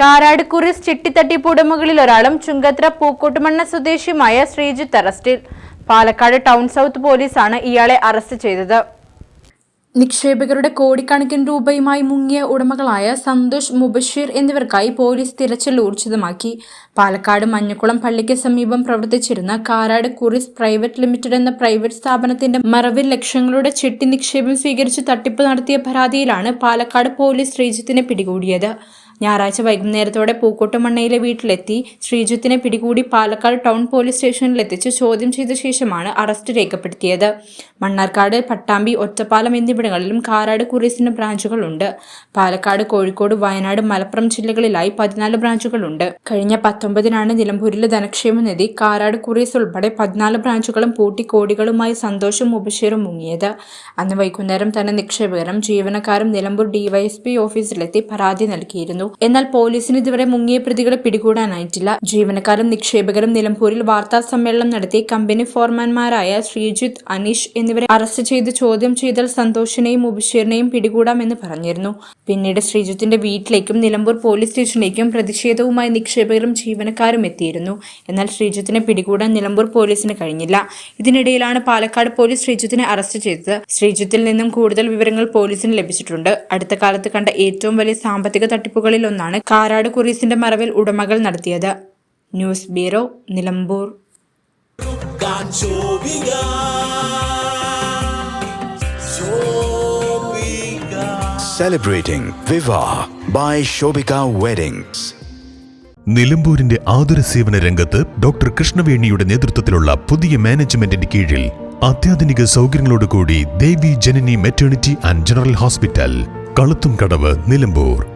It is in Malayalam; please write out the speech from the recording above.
കാരാട് കുറിസ് ചിട്ടിത്തട്ടിപ്പ് ഉടമകളിൽ ഒരാളും ചുങ്കത്ര പൂക്കോട്ടുമണ്ണ സ്വദേശിയുമായ ശ്രീജിത്ത് അറസ്റ്റിൽ. പാലക്കാട് ടൗൺ സൗത്ത് പോലീസാണ് ഇയാളെ അറസ്റ്റ് ചെയ്തത്. നിക്ഷേപകരുടെ കോടിക്കണക്കിന് രൂപയുമായി മുങ്ങിയ ഉടമകളായ സന്തോഷ് മുബഷീർ എന്നിവർക്കായി പോലീസ് തിരച്ചിൽ ഊർജിതമാക്കി. പാലക്കാട് മഞ്ഞക്കുളം പള്ളിക്ക് സമീപം പ്രവർത്തിച്ചിരുന്ന കാരാട് കുറിസ് പ്രൈവറ്റ് ലിമിറ്റഡ് എന്ന പ്രൈവറ്റ് സ്ഥാപനത്തിന്റെ മറവിൽ ലക്ഷങ്ങളുടെ ചിട്ടി നിക്ഷേപം സ്വീകരിച്ച് തട്ടിപ്പ് നടത്തിയ പരാതിയിലാണ് പാലക്കാട് പോലീസ് ശ്രീജിത്തിനെ പിടികൂടിയത്. ഞായറാഴ്ച വൈകുന്നേരത്തോടെ പൂക്കോട്ടുമണ്ണയിലെ വീട്ടിലെത്തി ശ്രീജിത്തിനെ പിടികൂടി പാലക്കാട് ടൗൺ പോലീസ് സ്റ്റേഷനിൽ എത്തിച്ച് ചോദ്യം ചെയ്ത ശേഷമാണ് അറസ്റ്റ് രേഖപ്പെടുത്തിയത്. മണ്ണാർക്കാട് പട്ടാമ്പി ഒറ്റപ്പാലം എന്നിവിടങ്ങളിലും കാരാട് കുറീസിന് ബ്രാഞ്ചുകളുണ്ട്. പാലക്കാട് കോഴിക്കോട് വയനാട് മലപ്പുറം ജില്ലകളിലായി പതിനാല് ബ്രാഞ്ചുകളുണ്ട്. കഴിഞ്ഞ പത്തൊമ്പതിനാണ് നിലമ്പൂരിലെ ധനക്ഷേമ നിധി കാരാട് കുറീസ് ഉൾപ്പെടെ പതിനാല് ബ്രാഞ്ചുകളും പൂട്ടി കോടികളുമായി സന്തോഷം ഉപശേറും മുങ്ങിയത്. അന്ന് വൈകുന്നേരം തന്നെ നിക്ഷേപകരും ജീവനക്കാരും നിലമ്പൂർ ഡിവൈഎസ്പി ഓഫീസിലെത്തി പരാതി നൽകിയിരുന്നു. എന്നാൽ പോലീസിന് ഇതുവരെ മുങ്ങിയ പ്രതികളെ പിടികൂടാനായിട്ടില്ല. ജീവനക്കാരും നിക്ഷേപകരും നിലമ്പൂരിൽ വാർത്താ സമ്മേളനം നടത്തി കമ്പനി ഫോർമാൻമാരായ ശ്രീജിത്ത് അനീഷ് എന്നിവരെ അറസ്റ്റ് ചെയ്ത് ചോദ്യം ചെയ്താൽ സന്തോഷിനെയും ഉപശീറിനെയും പിടികൂടാമെന്ന് പറഞ്ഞിരുന്നു. പിന്നീട് ശ്രീജിത്തിന്റെ വീട്ടിലേക്കും നിലമ്പൂർ പോലീസ് സ്റ്റേഷനിലേക്കും പ്രതിഷേധവുമായി നിക്ഷേപകരും ജീവനക്കാരും എത്തിയിരുന്നു. എന്നാൽ ശ്രീജിത്തിനെ പിടികൂടാൻ നിലമ്പൂർ പോലീസിന് കഴിഞ്ഞില്ല. ഇതിനിടയിലാണ് പാലക്കാട് പോലീസ് ശ്രീജിത്തിനെ അറസ്റ്റ് ചെയ്തത്. ശ്രീജിത്തിൽ നിന്നും കൂടുതൽ വിവരങ്ങൾ പോലീസിന് ലഭിച്ചിട്ടുണ്ട്. അടുത്ത കാലത്ത് കണ്ട ഏറ്റവും വലിയ സാമ്പത്തിക തട്ടിപ്പുകളിൽ ഒന്നാണ് കാരാട് കുറീസിന്റെ മറവിൽ ഉടമകൾ നടത്തിയത്. News bureau Nilambur. Celebrating Viva by Shobika Weddings. നിലമ്പൂരിന്റെ ആതുര സേവന രംഗത്ത് ഡോക്ടർ കൃഷ്ണവേണിയുടെ നേതൃത്വത്തിലുള്ള പുതിയ മാനേജ്മെന്റിന്റെ കീഴിൽ അത്യാധുനിക സൗകര്യങ്ങളോടുകൂടി Devi Janani maternity and general hospital Kaluthumkadavu Nilambur.